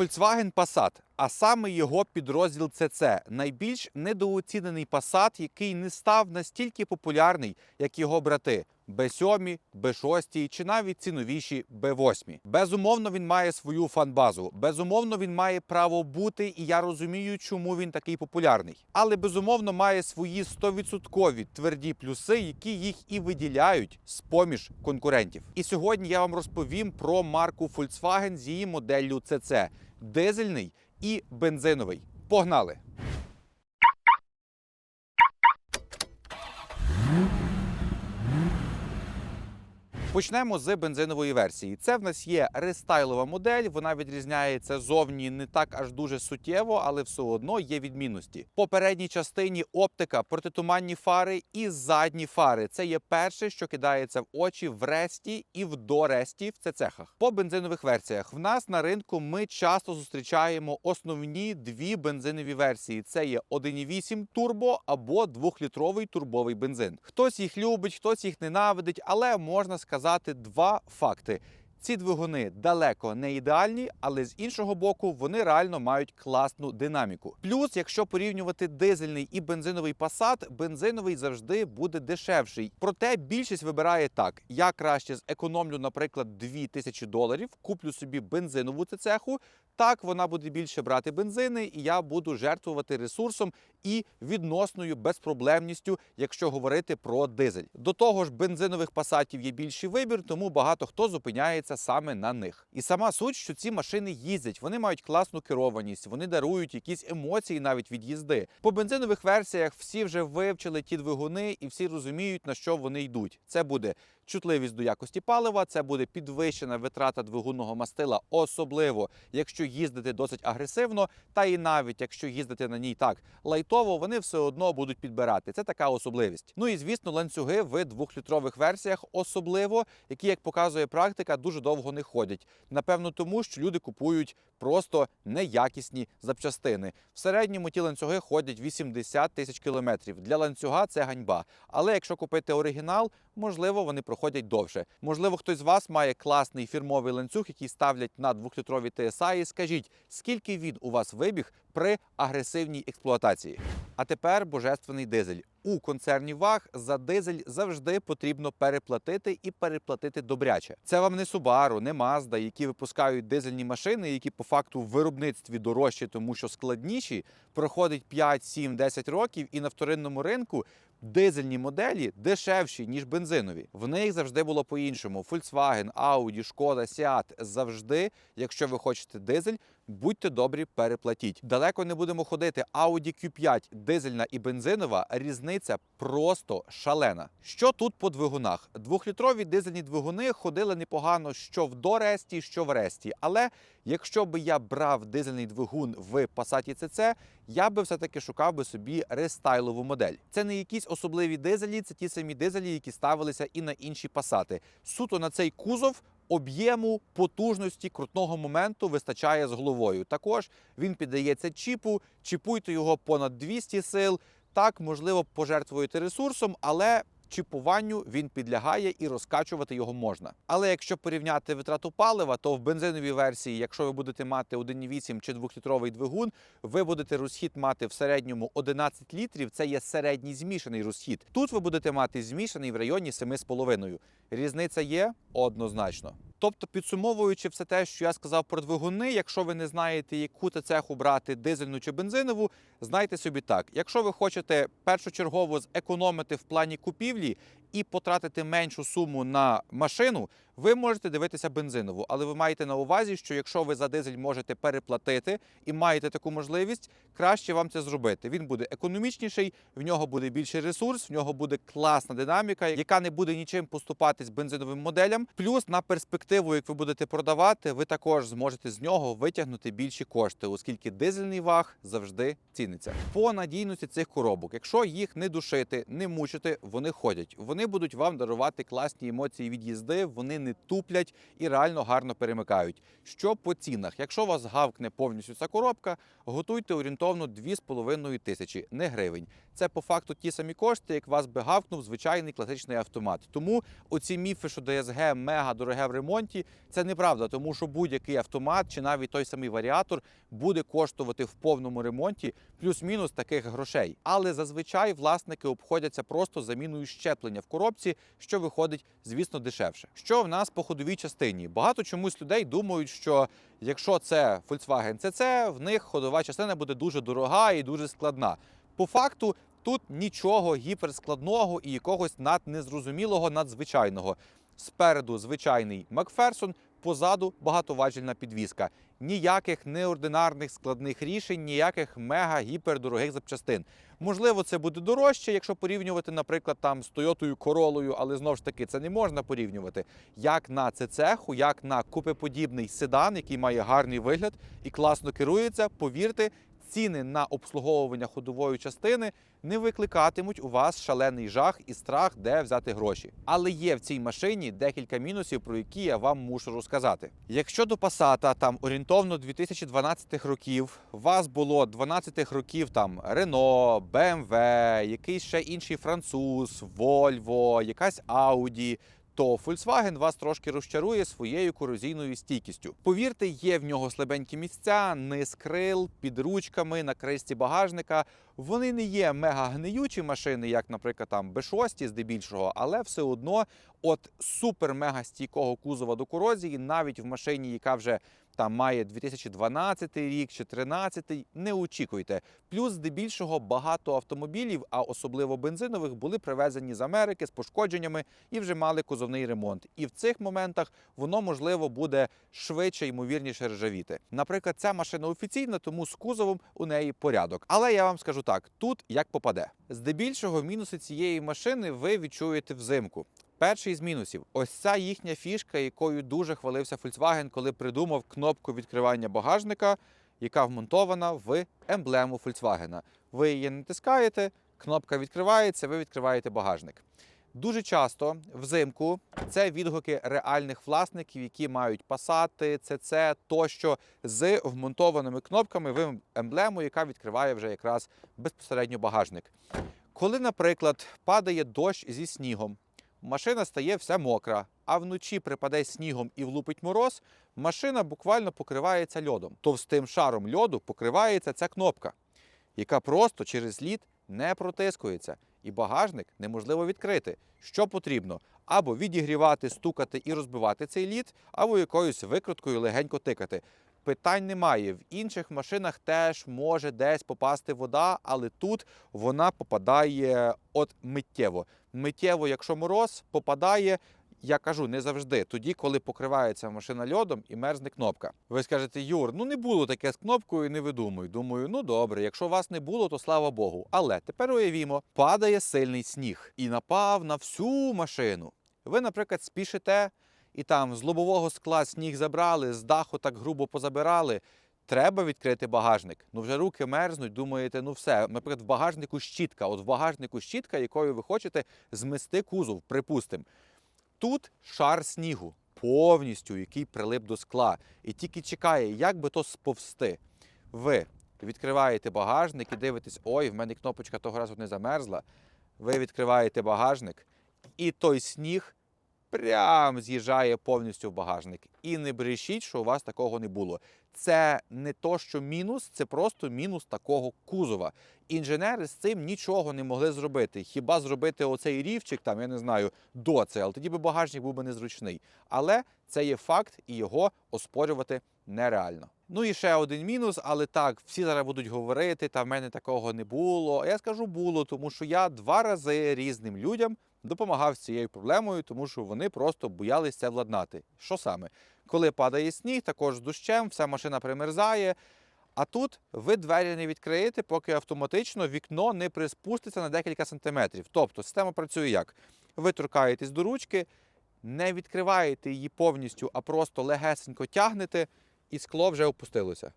Volkswagen Passat, а саме його підрозділ CC – найбільш недооцінений Passat, який не став настільки популярний, як його брати B7, B6 чи навіть ці новіші B8. Безумовно, він має свою фанбазу. Безумовно, він має право бути, і я розумію, чому він такий популярний. Але безумовно має свої 100% тверді плюси, які їх і виділяють з поміж конкурентів. І сьогодні я вам розповім про марку Volkswagen з її моделлю CC – дизельний і бензиновий. Погнали! Почнемо з бензинової версії. Це в нас є рестайлова модель. Вона відрізняється зовні не так аж дуже суттєво, але все одно є відмінності. В попередній частині оптика, протитуманні фари і задні фари. Це є перше, що кидається в очі в ресті і в доресті в цехах. По бензинових версіях в нас на ринку ми часто зустрічаємо основні дві бензинові версії: це є 1,8 турбо або 2-літровий турбовий бензин. Хтось їх любить, хтось їх ненавидить, але можна сказати два факти. Ці двигуни далеко не ідеальні, але з іншого боку вони реально мають класну динаміку. Плюс, якщо порівнювати дизельний і бензиновий Passat, бензиновий завжди буде дешевший. Проте більшість вибирає так: я краще зекономлю, наприклад, 2000 доларів, куплю собі бензинову цеху. Так вона буде більше брати бензини, і я буду жертвувати ресурсом і відносною безпроблемністю, якщо говорити про дизель. До того ж, бензинових пасатів є більший вибір, тому багато хто зупиняється саме на них. І сама суть, що ці машини їздять, вони мають класну керованість, вони дарують якісь емоції навіть від їзди. По бензинових версіях всі вже вивчили ті двигуни і всі розуміють на що вони йдуть. Це буде чутливість до якості палива, це буде підвищена витрата двигунного мастила, особливо якщо їздити досить агресивно, та і навіть якщо їздити на ній так лайтово, вони все одно будуть підбирати. Це така особливість. Ну і звісно, ланцюги в двохлітрових версіях, особливо які, як показує практика, дуже довго не ходять. Напевно, тому що люди купують просто неякісні запчастини. В середньому ті ланцюги ходять 80 тисяч кілометрів. Для ланцюга це ганьба. Але якщо купити оригінал, можливо, вони проходять довше. Можливо, хтось з вас має класний фірмовий ланцюг, який ставлять на двохлітрові TSI. І скажіть, скільки він у вас вибіг при агресивній експлуатації? А тепер божественний дизель. У концерні ВАГ за дизель завжди потрібно переплатити і переплатити добряче. Це вам не Subaru, не Mazda, які випускають дизельні машини, які по факту в виробництві дорожчі, тому що складніші, проходить 5, 7, 10 років, і на вторинному ринку дизельні моделі дешевші, ніж бензинові. В них завжди було по-іншому. Volkswagen, Audi, Шкода, Seat завжди, якщо ви хочете дизель, будьте добрі, переплатіть. Далеко не будемо ходити. Audi Q5, дизельна і бензинова, різниця просто шалена. Що тут по двигунах? Двохлітрові дизельні двигуни ходили непогано що в доресті, що в ресті. Але якщо би я брав дизельний двигун в Passat CC, я би все-таки шукав би собі рестайлову модель. Це не якісь особливі дизелі, це ті самі дизелі, які ставилися і на інші пасати. Суто на цей кузов. Об'єму потужності крутного моменту вистачає з головою. Також він піддається чіпу, чіпуйте його понад 200 сил. Так, можливо, пожертвуєте ресурсом, але чіпуванню він підлягає і розкачувати його можна. Але якщо порівняти витрату палива, то в бензиновій версії, якщо ви будете мати 1,8 чи 2-літровий двигун, ви будете розхід мати в середньому 11 літрів. Це є середній змішаний розхід. Тут ви будете мати змішаний в районі 7,5. Різниця є однозначно. Тобто, підсумовуючи все те, що я сказав про двигуни, якщо ви не знаєте, яку цеху брати дизельну чи бензинову, знайте собі так: якщо ви хочете першочергово зекономити в плані купівлі землі і потратити меншу суму на машину, ви можете дивитися бензинову, але ви маєте на увазі, що якщо ви за дизель можете переплатити і маєте таку можливість, краще вам це зробити. Він буде економічніший, в нього буде більший ресурс, в нього буде класна динаміка, яка не буде нічим поступатись бензиновим моделям. Плюс на перспективу, як ви будете продавати, ви також зможете з нього витягнути більші кошти, оскільки дизельний ваг завжди ціниться. По надійності цих коробок, якщо їх не душити, не мучити, вони ходять. Вони Вони будуть вам дарувати класні емоції від їзди, вони не туплять і реально гарно перемикають. Що по цінах? Якщо вас гавкне повністю ця коробка, готуйте орієнтовно 2,5 тисячі, не гривень. Це по факту ті самі кошти, як вас би гавкнув звичайний класичний автомат. Тому оці міфи, що ДСГ мега дороге в ремонті, це неправда, тому що будь-який автомат чи навіть той самий варіатор буде коштувати в повному ремонті плюс-мінус таких грошей. Але зазвичай власники обходяться просто заміною щеплення в коробці, що виходить, звісно, дешевше. Що в нас по ходовій частині? Багато чомусь людей думають, що якщо це Volkswagen CC, в них ходова частина буде дуже дорога і дуже складна. По факту. Тут нічого гіперскладного і якогось наднезрозумілого, надзвичайного. Спереду звичайний Макферсон, позаду багатоважільна підвіска. Ніяких неординарних складних рішень, ніяких мега гіпердорогих запчастин. Можливо, це буде дорожче, якщо порівнювати, наприклад, там з Тойотою Королою, але знову ж таки це не можна порівнювати. Як на цеху, як на купеподібний седан, який має гарний вигляд і класно керується, повірте, ціни на обслуговування ходової частини не викликатимуть у вас шалений жах і страх, де взяти гроші. Але є в цій машині декілька мінусів, про які я вам мушу розказати. Якщо до Passat там орієнтовно 2012 років, у вас було 12 років там Renault, BMW, якийсь ще інший француз, Volvo, якась Audi, то Volkswagen вас трошки розчарує своєю корозійною стійкістю. Повірте, є в нього слабенькі місця, низ крил, під ручками, на кресті багажника. Вони не є мега гниючі машини, як, наприклад, там B6 здебільшого, але все одно от супер-мега стійкого кузова до корозії, навіть в машині, яка вже там має 2012 рік чи 2013, не очікуйте. Плюс, здебільшого, багато автомобілів, а особливо бензинових, були привезені з Америки з пошкодженнями і вже мали кузовний ремонт. І в цих моментах воно можливо буде швидше ймовірніше ржавіти. Наприклад, ця машина офіційна, тому з кузовом у неї порядок. Але я вам скажу так: тут як попаде. Здебільшого мінуси цієї машини ви відчуєте взимку. Перший з мінусів ось ця їхня фішка, якою дуже хвалився Volkswagen, коли придумав кнопку відкривання багажника, яка вмонтована в емблему Volkswagen. Ви її натискаєте, кнопка відкривається, ви відкриваєте багажник. Дуже часто взимку це відгуки реальних власників, які мають пасати, ЦЦ тощо з вмонтованими кнопками в емблему, яка відкриває вже якраз безпосередньо багажник. Коли, наприклад, падає дощ зі снігом, машина стає вся мокра, а вночі припаде снігом і влупить мороз, машина буквально покривається льодом. Товстим шаром льоду покривається ця кнопка, яка просто через лід не протискується, і багажник неможливо відкрити. Що потрібно? Або відігрівати, стукати і розбивати цей лід, або якоюсь викруткою легенько тикати. Питань немає. В інших машинах теж може десь попасти вода, але тут вона попадає от миттєво. Миттєво, якщо мороз, попадає. Я кажу не завжди, тоді, коли покривається машина льодом і мерзне кнопка. Ви скажете, Юр, ну не було таке з кнопкою, не видумуй. Думаю, ну добре, якщо вас не було, то слава Богу. Але тепер уявімо, падає сильний сніг і напав на всю машину. Ви, наприклад, спішите і там з лобового скла сніг забрали, з даху так грубо позабирали. Треба відкрити багажник. Ну вже руки мерзнуть, думаєте, ну все. Наприклад, в багажнику щітка. От в багажнику щітка, якою ви хочете змести кузов, припустимо. Тут шар снігу повністю, який прилип до скла, і тільки чекає, як би то сповзти. Ви відкриваєте багажник і дивитесь, ой, в мене кнопочка того разу не замерзла. Ви відкриваєте багажник, і той сніг прям з'їжджає повністю в багажник. І не брешіть, що у вас такого не було. Це не то, що мінус, це просто мінус такого кузова. Інженери з цим нічого не могли зробити. Хіба зробити оцей рівчик, там я не знаю, до це, але тоді би багажник був би незручний. Але це є факт, і його оспорювати нереально. Ну і ще один мінус, але так, всі зараз будуть говорити, та в мене такого не було. А я скажу було, тому що я два рази різним людям допомагав з цією проблемою, тому що вони просто боялися це владнати. Що саме? Коли падає сніг, також з дощем, вся машина примерзає. А тут ви двері не відкриєте, поки автоматично вікно не приспуститься на декілька сантиметрів. Тобто система працює як? Ви торкаєтесь до ручки, не відкриваєте її повністю, а просто легесенько тягнете, і скло вже опустилося.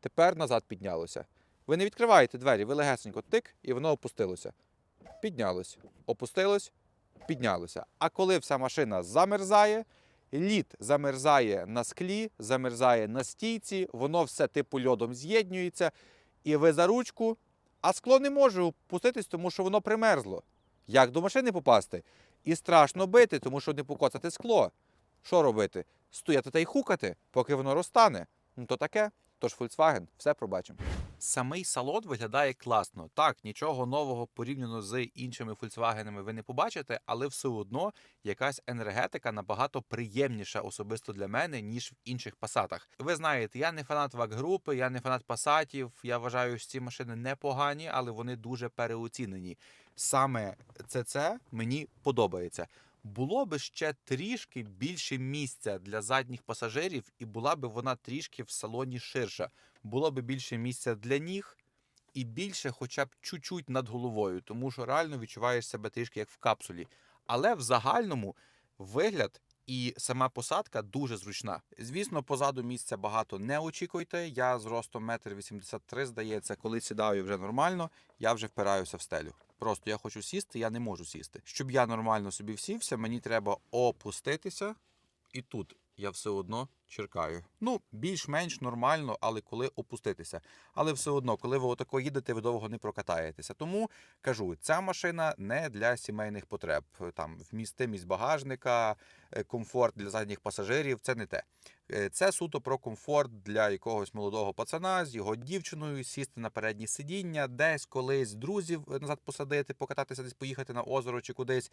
Тепер назад піднялося. Ви не відкриваєте двері, ви легесенько тик, і воно опустилося. Піднялось, опустилось, піднялося. А коли вся машина замерзає, лід замерзає на склі, замерзає на стійці, воно все типу льодом з'єднюється, і ви за ручку, а скло не може опуститись, тому що воно примерзло. Як до машини попасти? І страшно бити, тому що не покоцати скло. Що робити? Стояти та й хукати, поки воно розтане. Ну то таке. Тож Volkswagen, все пробачимо. Самий салон виглядає класно. Так, нічого нового порівняно з іншими Volkswagen ви не побачите, але все одно якась енергетика набагато приємніша особисто для мене, ніж в інших пасатах. Ви знаєте, я не фанат вак-групи, я не фанат пасатів. Я вважаю, що ці машини непогані, але вони дуже переоцінені. Саме це мені подобається. Було би ще трішки більше місця для задніх пасажирів, і була би вона трішки в салоні ширша. Було би більше місця для ніг і більше, хоча б чуть-чуть над головою, тому що реально відчуваєш себе трішки як в капсулі. Але в загальному вигляд і сама посадка дуже зручна. Звісно, позаду місця багато не очікуйте. Я з ростом 1,83 м, здається, коли сідаю вже нормально, я вже впираюся в стелю. Просто я хочу сісти, я не можу сісти. Щоб я нормально собі всівся, мені треба опуститися, і тут я все одно черкаю. Ну, більш-менш нормально, але коли опуститися. Але все одно, коли ви отако їдете, ви довго не прокатаєтеся. Тому кажу, ця машина не для сімейних потреб. Там вмістимість багажника, е, комфорт для задніх пасажирів це не те. Е, Це суто про комфорт для якогось молодого пацана з його дівчиною, сісти на переднє сидіння, десь колись друзів назад посадити, покататися, десь поїхати на озеро чи кудись.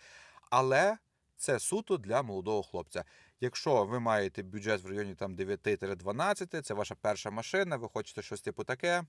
Але це суто для молодого хлопця. Якщо ви маєте бюджет в районі там 9-12, це ваша перша машина, ви хочете щось типу таке.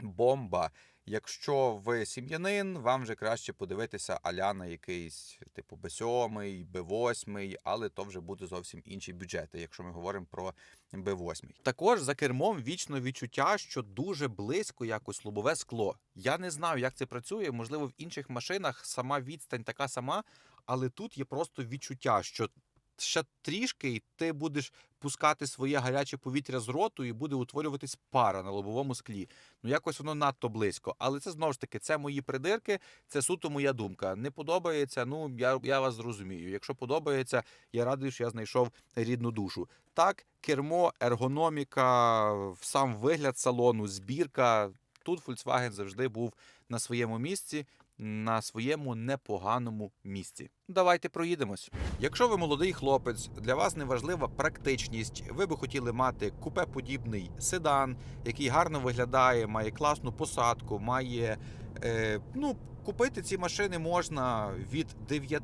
Бомба. Якщо ви сім'янин, вам вже краще подивитися аля на якийсь типу Б7, Б8, але то вже буде зовсім інші бюджети, якщо ми говоримо про Б8. Також за кермом вічно відчуття, що дуже близько якось лобове скло. Я не знаю, як це працює. Можливо, в інших машинах сама відстань така сама, але тут є просто відчуття, що ще трішки, і ти будеш пускати своє гаряче повітря з роту, і буде утворюватись пара на лобовому склі. Ну якось воно надто близько. Але це знову ж таки це мої придирки, це суто моя думка. Не подобається. Ну я, я вас зрозумію. Якщо подобається, я радий, що я знайшов рідну душу. Так, кермо, ергономіка, сам вигляд салону, збірка. Тут Volkswagen завжди був на своєму місці. На своєму непоганому місці. Давайте проїдемось. Якщо ви молодий хлопець, для вас не важлива практичність. Ви би хотіли мати купе-подібний седан, який гарно виглядає, має класну посадку, має е, ну. Купити ці машини можна від 9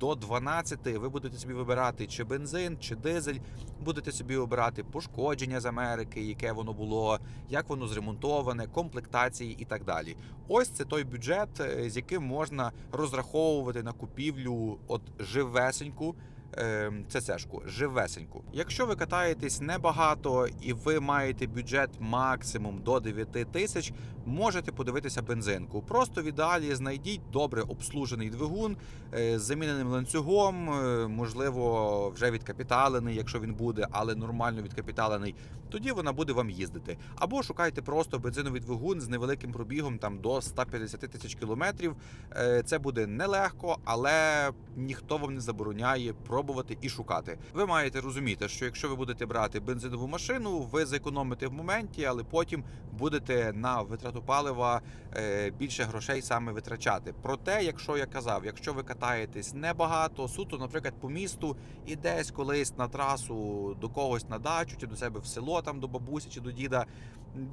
до 12. Ви будете собі вибирати чи бензин, чи дизель. Будете собі обирати пошкодження з Америки, яке воно було, як воно зремонтоване, комплектації і так далі. Ось це той бюджет, е, з яким можна розраховувати на купівлю от живесеньку. Ем, ЦЦшку, живесеньку. Якщо ви катаєтесь небагато і ви маєте бюджет максимум до 9 тисяч, можете подивитися бензинку. Просто в ідеалі знайдіть добре обслужений двигун е, з заміненим ланцюгом, е, можливо, вже відкапіталений, якщо він буде, але нормально відкапіталений. Тоді вона буде вам їздити. Або шукайте просто бензиновий двигун з невеликим пробігом там до 150 тисяч кілометрів. Е, Це буде нелегко, але ніхто вам не забороняє пробувати і шукати. Ви маєте розуміти, що якщо ви будете брати бензинову машину, ви зекономите в моменті, але потім будете на витрату палива е, більше грошей саме витрачати. Проте, якщо я казав, якщо ви катаєтесь небагато, суто, наприклад, по місту і десь колись на трасу до когось на дачу чи до себе в село, там до бабусі чи до діда.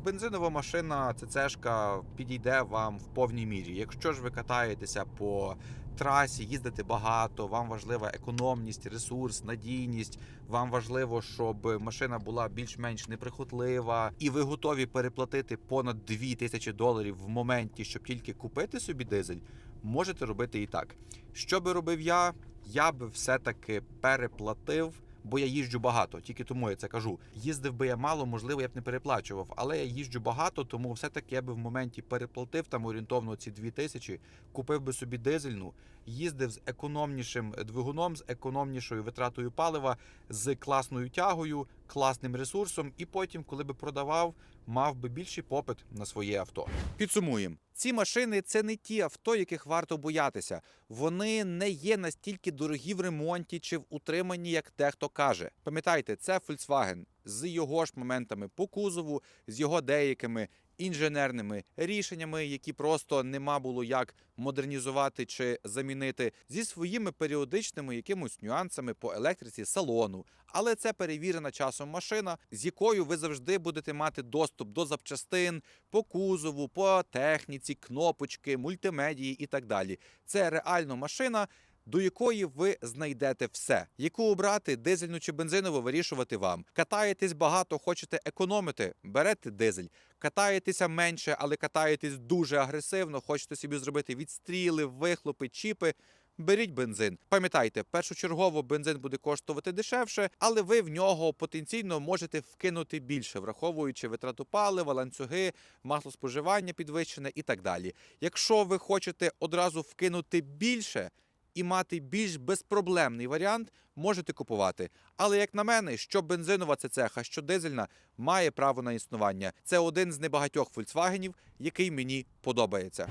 Бензинова машина, ЦЦшка підійде вам в повній мірі. Якщо ж ви катаєтеся по трасі, їздити багато, вам важлива економність, ресурс, надійність. Вам важливо, щоб машина була більш-менш неприхотлива, і ви готові переплатити понад 2 тисячі доларів в моменті, щоб тільки купити собі дизель. Можете робити і так. Що би робив я? Я би все-таки переплатив. Бо я їжджу багато, тільки тому я це кажу. Їздив би я мало, можливо, я б не переплачував, але я їжджу багато, тому все-таки я би в моменті переплатив там орієнтовно ці дві тисячі, купив би собі дизельну, їздив з економнішим двигуном, з економнішою витратою палива, з класною тягою, класним ресурсом, і потім, коли би продавав, мав би більший попит на своє авто. Підсумуємо. Ці машини це не ті авто, яких варто боятися. Вони не є настільки дорогі в ремонті чи в утриманні, як дехто каже. Пам'ятайте, це Volkswagen з його ж моментами по кузову, з його деякими інженерними рішеннями, які просто нема було як модернізувати чи замінити, зі своїми періодичними якимось нюансами по електриці салону. Але це перевірена часом машина, з якою ви завжди будете мати доступ до запчастин по кузову, по техніці, кнопочки, мультимедії і так далі. Це реально машина. До якої ви знайдете все, яку обрати дизельну чи бензинову вирішувати вам. Катаєтесь багато, хочете економити, берете дизель. Катаєтеся менше, але катаєтесь дуже агресивно, хочете собі зробити відстріли, вихлопи, чіпи. Беріть бензин. Пам'ятайте, першочергово бензин буде коштувати дешевше, але ви в нього потенційно можете вкинути більше, враховуючи витрату палива, ланцюги, маслоспоживання підвищене і так далі. Якщо ви хочете одразу вкинути більше і мати більш безпроблемний варіант, можете купувати. Але як на мене, що бензинова цеха, що дизельна має право на існування. Це один з небагатьох фольксвагенів, який мені подобається.